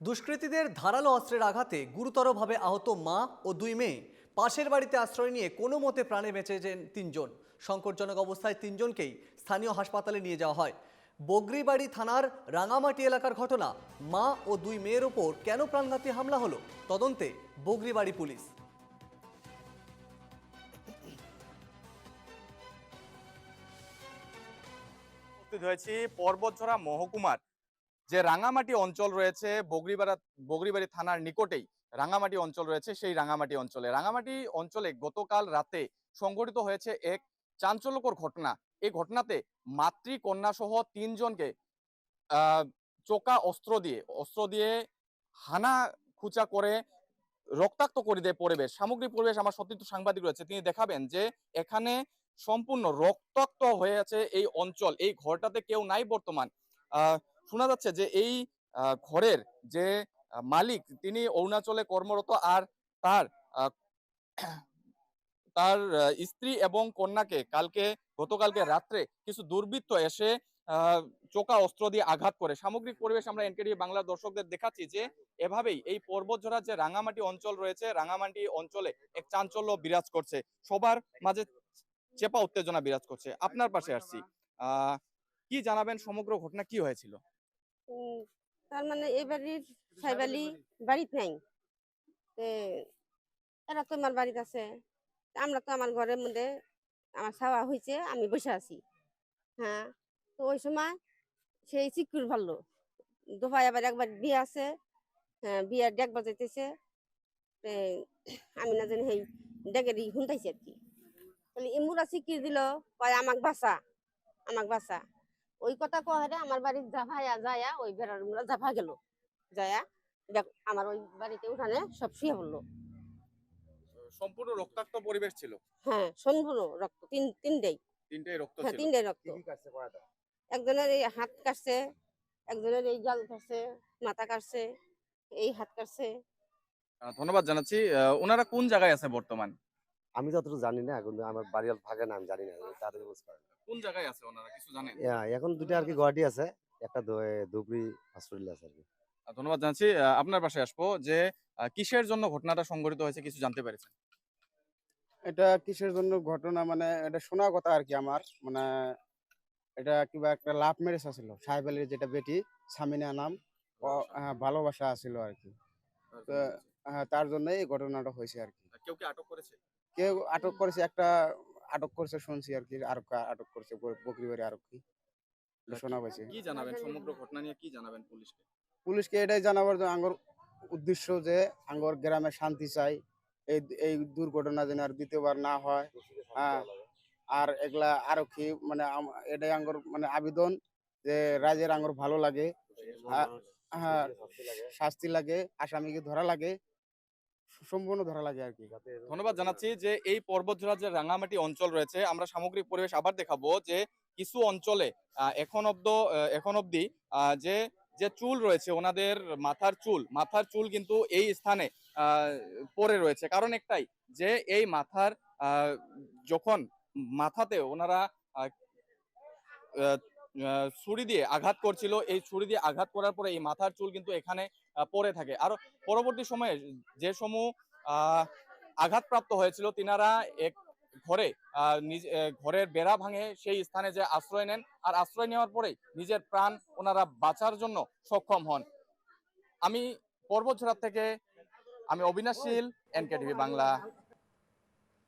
দুষ্কৃতীদের ধারালো অস্ত্রের আঘাতে গুরুতরভাবে আহত মা ও দুই মেয়ে। পাশের বাড়িতে আশ্রয় নিয়ে কোনো মতে প্রাণে বেঁচেছেন তিনজন। সংকটজনক অবস্থায় তিনজনকেই স্থানীয় হাসপাতালে নিয়ে যাওয়া হয়। বগরিবাড়ি থানার রাঙামাটি এলাকার ঘটনা, মা ও দুই মেয়ের ওপর কেন প্রাণঘাতী হামলা হলো? তদন্তে বগরিবাড়ি পুলিশ। উপস্থিত হয়েছি পর্বতঝরা মহকুমার যে রাঙামাটি অঞ্চল রয়েছে বগরিবাড়া বগরিবাড়ি থানার নিকটেই রাঙামাটি অঞ্চল রয়েছে সেই রাঙামাটি অঞ্চলে। রাঙামাটি অঞ্চলে গতকাল রাতে সংঘটিত হয়েছে এক চাঞ্চল্যকর ঘটনা। এই ঘটনাতে মাতৃকন্যা সহ তিনজনকে চোকা অস্ত্র দিয়ে অস্ত্র দিয়ে হানা খুচা করে রক্তাক্ত করে দেয় পরিবেশ। সামগ্রিক পরিবেশ আমার সতীর্থ সাংবাদিক রয়েছে তিনি দেখাবেন যে এখানে সম্পূর্ণ রক্তাক্ত হয়ে আছে এই অঞ্চল। এই ঘরটাতে কেউ নাই বর্তমান। আহ, শোনা যাচ্ছে যে এই ঘরের যে মালিক তিনি অরুণাচলে কর্মরত আর তার তার স্ত্রী এবং কন্যাকে কালকে, গতকালকে রাত্রে কিছু দুর্বৃত্ত এসে চোকা অস্ত্র দিয়ে আঘাত করে। সামগ্রিক পরিবেশ আমরা এনকেডি বাংলা দর্শকদের দেখাচ্ছি যে এভাবেই এই পর্বতঝরা যে রাঙামাটি অঞ্চল রয়েছে, রাঙামাটি অঞ্চলে এক চাঞ্চল্য বিরাজ করছে। সবার মাঝে চেপা উত্তেজনা বিরাজ করছে। আপনার পাশে আসছি। কি জানাবেন সমগ্র ঘটনা? কি হয়েছিল? তার মানে এই বাড়ির সাইবালি বাড়িতে নাই। এরা তো আমার বাড়িতে আছে। আমরা তো আমার ঘরের মধ্যে আমার ছাওয়া হয়েছে আমি বসে আছি। হ্যাঁ তো ওই সময় সেই চিকুর ভালো দোফায় আবার একবার বিয়ে আছে। হ্যাঁ বিয়ার ডেক বাজাইতেছে। আমি না জানি সেই ডেকেরই শুনতাইছি আর কি। তাহলে ইমুরা চিকির দিল কয় আমাক বাসা আমাক বাসা ওই কথা কহারে আমার বাড়ির জাফায়া যায়া ওই বেড়ার মুলা জাফা গেল। যায়া দেখ আমার ওই বাড়িতে উঠানে সব শুয়ে পড়ল। সম্পূর্ণ রক্তাক্ত পরিবেশ ছিল। হ্যাঁ সম্পূর্ণ রক্ত তিন তিনটেই। তিনটাই রক্ত হ্যাঁ ছিল। তিনটেই রক্ত। একজনের এই হাত কাটছে একজনের এই গাল কাটছে মাথা কাটছে এই হাত কাটছে। ধন্যবাদ জানাচ্ছি। আহ, ওনারা কোন জায়গায় আছে বর্তমান? আমি যতটুকু জানি না এখন আমার বাড়ির ভাগে না আমি জানি না তাদের বুঝতে পারি কোন জায়গায় আছে ওনারা? কিছু জানেন? এখন দুটো আর কি গুয়াহাটি আছে একটা ধুবড়ি হসপিটাল আছে আর কি। ধন্যবাদ জানাচ্ছি। আহ, আপনার পাশে আসব যে কিসের জন্য ঘটনাটা সংঘটিত হয়েছে কিছু জানতে পেরেছেন? এটা কিসের জন্য ঘটনা মানে এটা শোনা কথা আর কি আমার মানে এটা কিবা একটা লাভ ম্যারেজ আছিল সাহেব আলীর যেটা বেটি সামিনা নাম হ্যাঁ, ভালোবাসা আছিল আর কি। তো হ্যাঁ, তার জন্য এই ঘটনাটা হয়েছে আর কি। কেউ কি আটক করেছে? কেউ আটক করেছে একটা আটক করেছে শুনছি আর কি আর কা- আটক করেছে বকরিবাড়ি আরক্ষী এটা শোনা পাইছে। কি জানাবেন? সমগ্র ঘটনা নিয়ে কি জানাবেন পুলিশকে? পুলিশকে এটাই জানাবার যে আঙ্গর উদ্দেশ্য যে আঙ্গর গ্রামে শান্তি চাই এই এই দুর্ঘটনা যেন আর দ্বিতীয়বার না হয় হ্যাঁ। আর এগুলা আরক্ষী মানে এটাই আঙ্গর মানে আবেদন যে রাজের আঙ্গর ভালো লাগে আ- হ্যাঁ শাস্তি লাগে আসামিকে ধরা লাগে সম্পূর্ণ ধরা লাগে আর কি। ধন্যবাদ জানাচ্ছি যে এই পর্বতজোড়া যে রাঙামাটি অঞ্চল রয়েছে। আমরা সামগ্রিক পরিবেশ আবার দেখাবো যে কিছু অঞ্চলে এখন অব্দ এখন অব্দি যে যে চুল রয়েছে, ওনাদের মাথার চুল মাথার চুল কিন্তু এই স্থানে পড়ে রয়েছে। কারণ একটাই যে এই মাথার যখন মাথাতে ওনারা ছুরি দিয়ে আঘাত করছিল। এই ছুরি দিয়ে আঘাত করার পরে এই মাথার চুল কিন্তু এখানে পড়ে থাকে। আর পরবর্তী সময়ে যে সমূহ আঘাতপ্রাপ্ত হয়েছিল, তিনারা এক ঘরে ঘরের বেড়া ভাঙে সেই স্থানে যে আশ্রয় নেন। আর আশ্রয় নেওয়ার পরেই নিজের প্রাণ ওনারা বাঁচার জন্য সক্ষম হন। আমি পর্বতঝোড়া থেকে, আমি অবিনাশীল এনকে টিভি বাংলা।